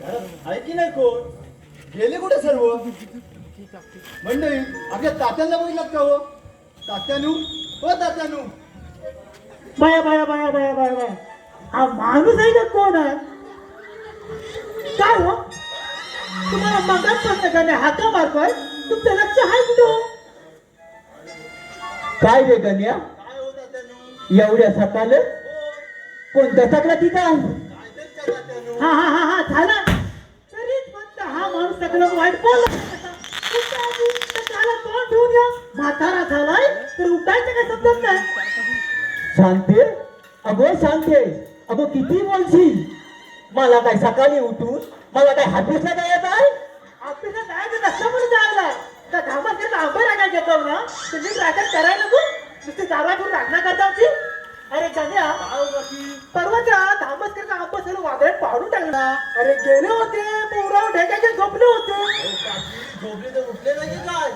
घरात आहे की नाही कोण? गेले कुठे सर्व? मंडळी आपल्या तात्यांना बघितलात का हो? तात्यानू? हो तात्यानू. बाया बाया बाया बाया बाया बाया. हा माणूस आहे का कोण आहे? काय हो? तुम्हाला का नाही? हाका मारतोय? तुमचं लक्ष आहे कुठं काय रे गण्या? काय हो तात्यानू? एवढ्या सकाळ हो कोणत्या सकला तिथं आहे? हा हा हा हा झाला तरीच म्हणतं हा वाईट बोलला त्याला तोंड ठेवून या म्हातारा झालाय तर उठायचं काय समजत नाही. शांते अगो शांते अगो किती बोलशील? मला काय सकाळी उठून मला काय हातीसला काय येत आहे? आपल्याला जायचं नसलं म्हणून जायला त्या राखा घेतो ना तुम्ही राखण करायला नको नुसती जागा घेऊन राखणा करता होती. अरे गण्या परवाच्या धामसकरचा टाकला अरे गेले होते पोराव ढेकाचे झोपले होते. झोपले तर उठले नाही काय